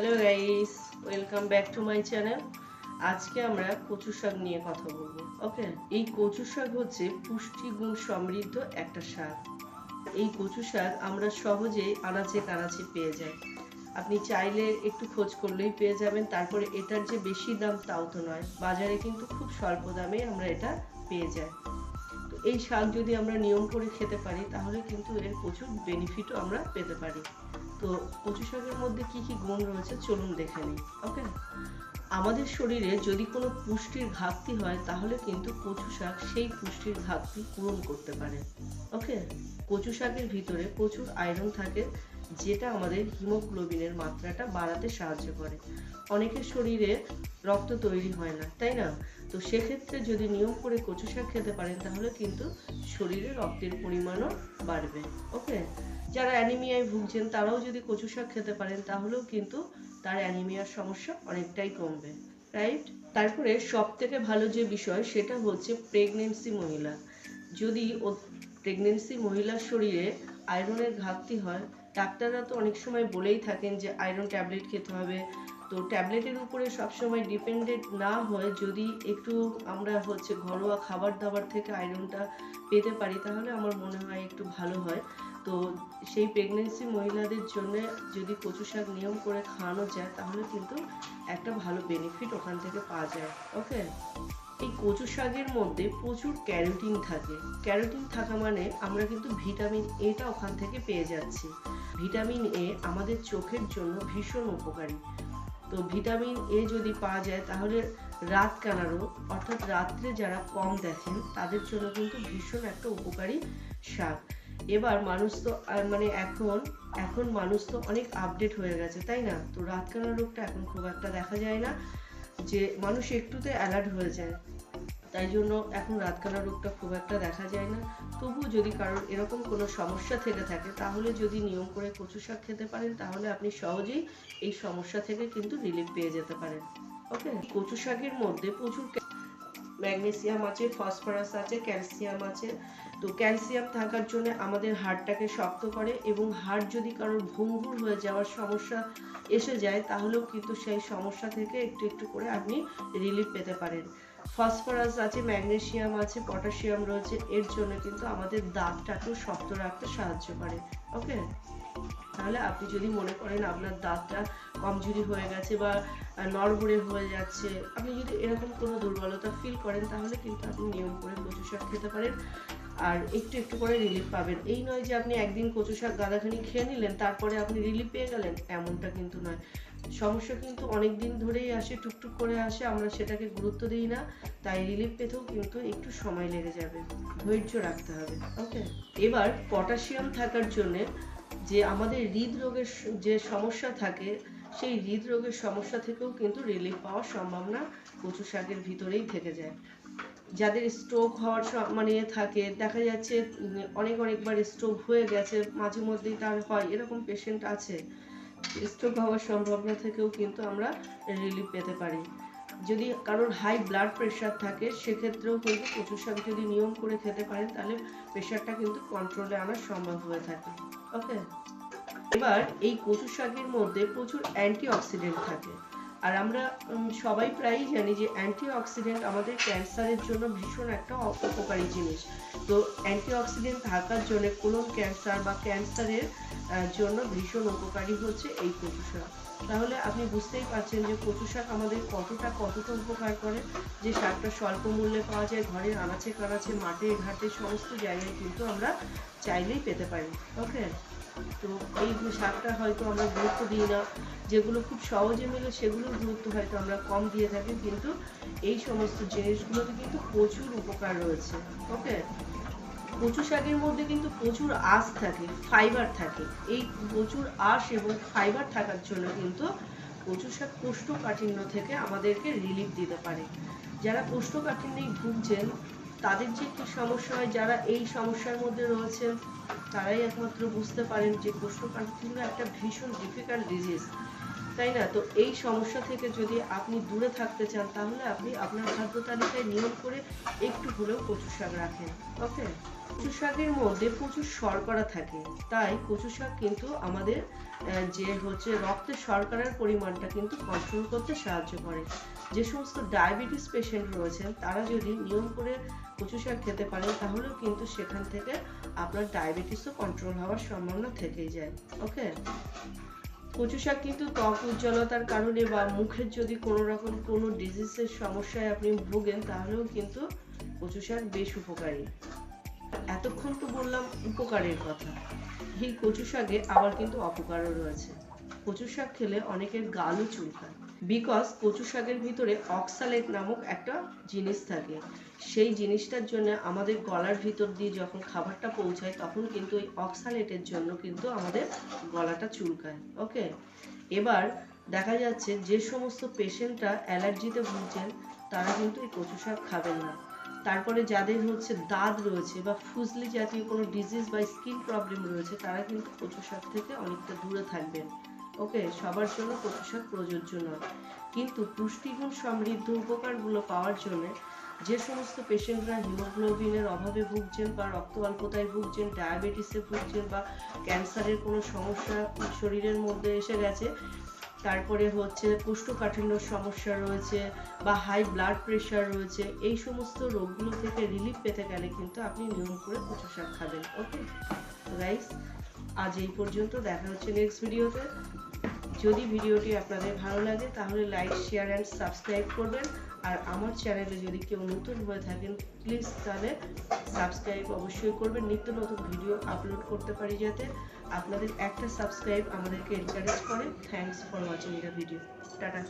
Hello guys welcome back to my channel আজকে আমরা কচু শাক নিয়ে কথা বলব। ওকে এই কচু শাক হচ্ছে পুষ্টিগুণ সমৃদ্ধ একটা শাক। এই কচু শাক আমরা সহজেই আনাচে কানাচে পেয়ে যাই। আপনি চাইলে একটু খোঁজ করলেই পেয়ে যাবেন। তারপরে এটার যে বেশি দাম তাও তো নয়। বাজারে কিন্তু খুব স্বল্প দামে আমরা এটা পেয়ে যাই। এই শাক যদি আমরা নিয়ম করে খেতে পারি, তাহলে কিন্তু এর প্রচুর বেনিফিটও আমরা পেতে পারি। তো কচু শাকের মধ্যে কি কি গুণ রয়েছে চলুন দেখে নিই ওকে আমাদের শরীরে যদি কোনো পুষ্টির ঘাটতি হয়, তাহলে কিন্তু কচু শাক সেই পুষ্টির ঘাটতি পূরণ করতে পারে ওকে কচু শাকের ভিতরে প্রচুর আয়রন থাকে যেটা আমাদের হিমোগ্লোবিনের মাত্রাটা বাড়াতে সাহায্য করে। অনেকের শরীরে রক্ত তৈরি হয় না, তাই না? তো সেক্ষেত্রে যদি নিয়ম করে কচু শাক খেতে পারেন, তাহলে কিন্তু শরীরে রক্তের পরিমাণও বাড়বে, ওকে? যারা অ্যানিমিয়ায় ভুগছেন, তারাও যদি কচু শাক খেতে পারেন, তাহলেও কিন্তু তার অ্যানিমিয়ার সমস্যা অনেকটাই কমবে, রাইট? তারপরে সব থেকে ভালো যে বিষয়, সেটা হচ্ছে প্রেগনেন্সি মহিলা। যদি প্রেগনেন্সি মহিলার শরীরে আয়রনের ঘাটতি হয় ডাক্তাররা তো অনেক সময় বলেই থাকেন যে আয়রন ট্যাবলেট খেতে হবে। তো ট্যাবলেটের উপরে সবসময় ডিপেন্ডেন্ট না হয়ে যদি একটু আমরা হচ্ছে ঘরোয়া খাবার দাবার থেকে আয়রনটা পেতে পারি, তাহলে আমার মনে হয় একটু ভালো হয়। তো সেই প্রেগনেন্সি মহিলাদের জন্য যদি কচু শাক নিয়ম করে খাওয়ানো যায়, তাহলে কিন্তু একটা ভালো বেনিফিট ওখান থেকে পাওয়া যায়। ওকে এই কচু শাকের মধ্যে প্রচুর ক্যারোটিন থাকে। ক্যারোটিন থাকা মানে আমরা কিন্তু ভিটামিন এটা ওখান থেকে পেয়ে যাচ্ছি। ভিটামিন এ আমাদের চোখের জন্য ভীষণ উপকারী। তো ভিটামিন এ যদি পাওয়া যায়, তাহলে রাত কানারও, অর্থাৎ রাত্রে যারা কম দেখেন, তাদের জন্য কিন্তু ভীষণ একটা উপকারী শাক এবার মানুষ তো মানে এখন এখন মানুষ তো অনেক আপডেট হয়ে গেছে, তাই না? তো রাত কানা রোগটা এখন খুব একটা দেখা যায় না, যে মানুষ একটুতে অ্যালার্ট হয়ে যায়। তাই জন্য এখন রাতকানা রোগটা খুব একটা দেখা যায় না। তবু যদি কারোর এরকম কোনো সমস্যা থেকে থাকে, তাহলে যদি নিয়ম করে কচু শাক খেতে পারেন, তাহলে আপনি সহজেই এই সমস্যা থেকে কিন্তু রিলিফ পেয়ে যেতে পারেন। ওকে কচু শাকের মধ্যে প্রচুর ম্যাগনেসিয়াম আছে, ফসফরাস আছে, ক্যালসিয়াম আছে তো ক্যালসিয়াম থাকার জন্য আমাদের হাড়টাকে শক্ত করে এবং হাড় যদি কারোর ভঙ্গুর হয়ে যাওয়ার সমস্যা এসে যায়, তাহলেও কিন্তু সেই সমস্যা থেকে একটু একটু করে আপনি রিলিফ পেতে পারেন। ফসফরাস আছে ম্যাগনেসিয়াম আছে পটাশিয়াম রয়েছে, এর জন্য কিন্তু আমাদের দাঁতটাকেও শক্ত রাখতে সাহায্য করে। ওকে? তাহলে আপনি যদি মনে করেন আপনার দাঁতটা কমজোরি হয়ে গেছে বা নড়বড়ে হয়ে যাচ্ছে, আপনি যদি এরকম কোনো দুর্বলতা ফিল করেন, তাহলে কিন্তু আপনি নিয়ম করে শাক খেতে পারেন। আর একটু একটু করে রিলিফ পাবেন। এই নয় যে আপনি একদিন কচু শাক, গাদাখানি খেয়ে নিলেন, তারপরে আপনি রিলিফ পেয়ে গেলেন, এমনটা কিন্তু নয়। সমস্যা কিন্তু অনেক দিন ধরেই আসে, টুকটুক করে আসে, আমরা সেটাকে গুরুত্ব দিই না। তাই রিলিফ পেতেও কিন্তু একটু সময় লেগে যাবে। ধৈর্য রাখতে হবে ওকে এবার পটাশিয়াম থাকার জন্যে যে আমাদের হৃদরোগের যে সমস্যা থাকে, সেই হৃদরোগের সমস্যা থেকেও কিন্তু রিলিফ পাওয়ার সম্ভাবনা কচু শাকের ভিতরেই থেকে যায়। যাদের স্ট্রোক হওয়ার মানে ইয়ে থাকে, দেখা যাচ্ছে অনেক অনেকবার স্ট্রোক হয়ে গেছে, মাঝে মধ্যেই তার হয়, এরকম পেশেন্ট আছে। স্ট্রোক হওয়ার সম্ভাবনা থেকেও কিন্তু আমরা রিলিফ পেতে পারি। যদি কারোর হাই ব্লাড প্রেশার থাকে, সেক্ষেত্রেও কিন্তু কচু শাক যদি নিয়ম করে খেতে পারেন, তাহলে প্রেশারটা কিন্তু কন্ট্রোলে আনা সম্ভব হয়ে থাকে। ওকে এবার এই কচু শাকের মধ্যে প্রচুর অ্যান্টি অক্সিডেন্ট থাকে। আর আমরা সবাই প্রায়ই জানি যে অ্যান্টি অক্সিডেন্ট আমাদের ক্যান্সারের জন্য ভীষণ একটা উপকারী জিনিস। তো অ্যান্টি অক্সিডেন্ট থাকার জন্য কোলন ক্যান্সার বা ক্যান্সারের জন্য ভীষণ উপকারী হচ্ছে এই কচু শাক তাহলে আপনি বুঝতেই পারছেন যে কচু শাক আমাদের কতটা কতটা উপকার করে। যে শাকটা স্বল্প মূল্যে পাওয়া যায়, ঘরের আনাচে কানাচে, মাঠে, ঘাটে, সমস্ত জায়গায় কিন্তু আমরা চাইলেই পেতে পারি। ওকে তো এই শাকটা হয়তো আমরা গুরুত্ব দিই না। যেগুলো খুব সহজে মেলে সেগুলোর গুরুত্ব হয়তো আমরা কম দিয়ে থাকি। কিন্তু এই সমস্ত জিনিসগুলোতে কিন্তু প্রচুর উপকার রয়েছে। ওকে? কচু শাকের মধ্যে কিন্তু প্রচুর আঁশ থাকে ফাইবার থাকে। এই প্রচুর আঁশ এবং ফাইবার থাকার জন্য কিন্তু কচু শাক কোষ্ঠকাঠিন্য থেকে আমাদেরকে রিলিফ দিতে পারে। যারা কোষ্ঠকাঠিন্যে ভুগছেন, তাদের যে কি সমস্যা হয়, যারা এই সমস্যার মধ্যে রয়েছেন তারাই একমাত্র বুঝতে পারেন যে কোষ্ঠকাঠিন্য একটা ভীষণ ডিফিকাল্ট ডিজিজ তাই না? তো এই সমস্যা থেকে যদি আপনি দূরে থাকতে চান, তাহলে আপনি আপনার খাদ্য তালিকায় নিয়ম করে একটু হলেও কচু শাক রাখেন। ওকে কচু শাকের মধ্যে প্রচুর শর্করা থাকে। তাই কচু শাক কিন্তু আমাদের যে হচ্ছে রক্তে শর্করার পরিমাণটা কিন্তু কন্ট্রোল করতে সাহায্য করে। যে সমস্ত ডায়াবেটিস পেশেন্ট রয়েছেন তারা যদি নিয়ম করে কচু শাক খেতে পারেন, তাহলেও কিন্তু সেখান থেকে আপনার ডায়াবেটিসও কন্ট্রোল হওয়ার সম্ভাবনা থেকেই যায়। ওকে কচু শাক কিন্তু ত্বক উজ্জ্বলতার কারণে বা মুখের যদি কোনো রকম কোনো ডিজিজের সমস্যায় আপনি ভোগেন, তাহলেও কিন্তু কচু শাক বেশ উপকারী। এতক্ষণ তো বললাম উপকারের কথা। এই কচু শাকে আবার কিন্তু অপকারও রয়েছে। কচু শাক খেলে অনেকের গালও চুলকায়। বিকজ কচু শাকের ভিতরে অক্সালেট নামক একটা জিনিস থাকে। সেই জিনিসটার জন্য আমাদের গলার ভিতর দিয়ে যখন খাবারটা পৌঁছায়, তখন কিন্তু ওই অক্সালেটের জন্য কিন্তু আমাদের গলাটা চুলকায়। ওকে এবার দেখা যাচ্ছে যে সমস্ত পেশেন্টরা অ্যালার্জিতে ভুগছেন, তারা কিন্তু এই কচু শাক খাবেন না। তারপরে যাদের হচ্ছে দাঁত রয়েছে বা ফুজলি জাতীয় কোনো ডিজিজ বা স্কিন প্রবলেম রয়েছে, তারা কিন্তু কচু শাক থেকে অনেকটা দূরে থাকবেন ওকে সবার জন্য কচু শাক প্রযোজ্য নয়। কিন্তু পুষ্টিগুণ সমৃদ্ধ উপকারগুলো পাওয়ার জন্য যে সমস্ত পেশেন্টরা হিমোগ্লোবিনের অভাবে ভুগছেন বা রক্ত অল্পতায় ভুগছেন ডায়াবেটিসে ভুগছেন বা ক্যান্সারের কোনো সমস্যা শরীরের মধ্যে এসে গেছে তারপরে হচ্ছে কোষ্ঠকাঠিন্য সমস্যা রয়েছে বা হাই ব্লাড প্রেশার রয়েছে, এই সমস্ত রোগগুলো থেকে রিলিফ পেতে গেলে কিন্তু আপনি নিয়ম করে কচু শাক খাবেন ওকে গাইস আজ এই পর্যন্ত দেখা হচ্ছে নেক্সট ভিডিওতে যদি ভিডিওটি আপনাদের ভালো লাগে তাহলে লাইক শেয়ার অ্যান্ড সাবস্ক্রাইব করবেন। আর আমার চ্যানেলে যদি কেউ নতুন হয়ে থাকেন প্লিজ তাহলে সাবস্ক্রাইব অবশ্যই করবেন। নিত্য নতুন ভিডিও আপলোড করতে পারি যাতে আপনাদের একটা সাবস্ক্রাইব আমাদেরকে এনকারেজ করে। Thanks for watching the video tata.